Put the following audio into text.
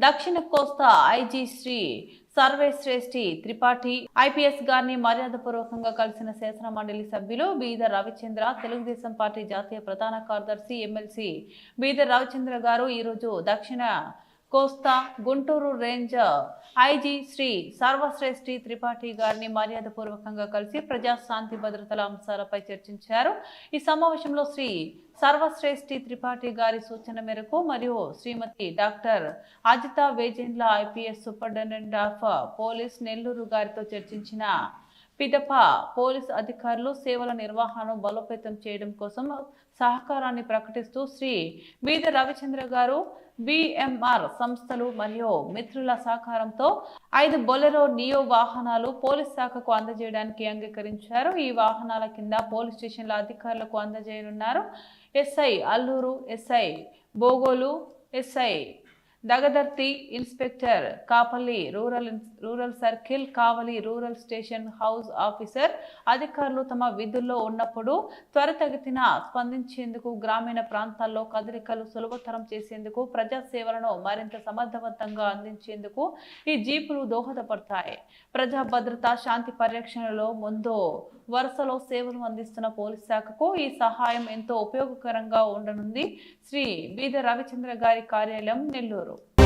దక్షిణ కోస్తా IG Shri Sarvashreshtha Tripathi IPS గారిని మర్యాదపూర్వకంగా కలిసిన శాసన మండలి సభ్యులు బీదర్ రవిచంద్ర తెలుగుదేశం పార్టీ జాతీయ ప్రధాన కార్యదర్శి ఎమ్మెల్సీ బీదర్ రవిచంద్ర గారు ఈరోజు దక్షిణ కోస్తా గుంటూరు రేంజ్ ఐజీ శ్రీ సర్వశ్రేష్ఠి త్రిపాఠి గారిని మర్యాదపూర్వకంగా కలిసి ప్రజా శాంతి భద్రతల అంశాలపై చర్చించారు. ఈ సమావేశంలో శ్రీ సర్వశ్రేష్ఠి త్రిపాఠి గారి సూచన మేరకు మరియు Shrimati doctor Ajitha Vejendla IPS superintendent of police Nellore గారితో చర్చించిన పిదప పోలీస్ అధికారులు సేవల నిర్వహణను బలోపేతం చేయడం కోసం సహకారాన్ని ప్రకటిస్తూ శ్రీ బీద రవిచంద్ర గారు బిఎంఆర్ సంస్థలు మరియు మిత్రుల సహకారంతో ఐదు బొలెరో నియో వాహనాలు పోలీస్ శాఖకు అందజేయడానికి అంగీకరించారు. ఈ వాహనాల కింద పోలీస్ స్టేషన్ల అధికారులకు అందజేయనున్నారు. SI Allur SI Bogolu SI Dagadarthi inspector Kapalli rural rural circle Kavali rural station house officer అధికారులు తమ విధుల్లో ఉన్నప్పుడు త్వరితగతిన స్పందించేందుకు గ్రామీణ ప్రాంతాల్లో కదలికలు సులభతరం చేసేందుకు ప్రజా సేవలను మరింత సమర్థవంతంగా అందించేందుకు ఈ జీపులు దోహదపడతాయి. ప్రజా భద్రత శాంతి పరిరక్షణలో ముందు వరుసలో సేవలు అందిస్తున్న పోలీస్ శాఖకు ఈ సహాయం ఎంతో ఉపయోగకరంగా ఉండనుంది. శ్రీ బీద రవిచంద్ర గారి కార్యాలయం నెల్లూరు.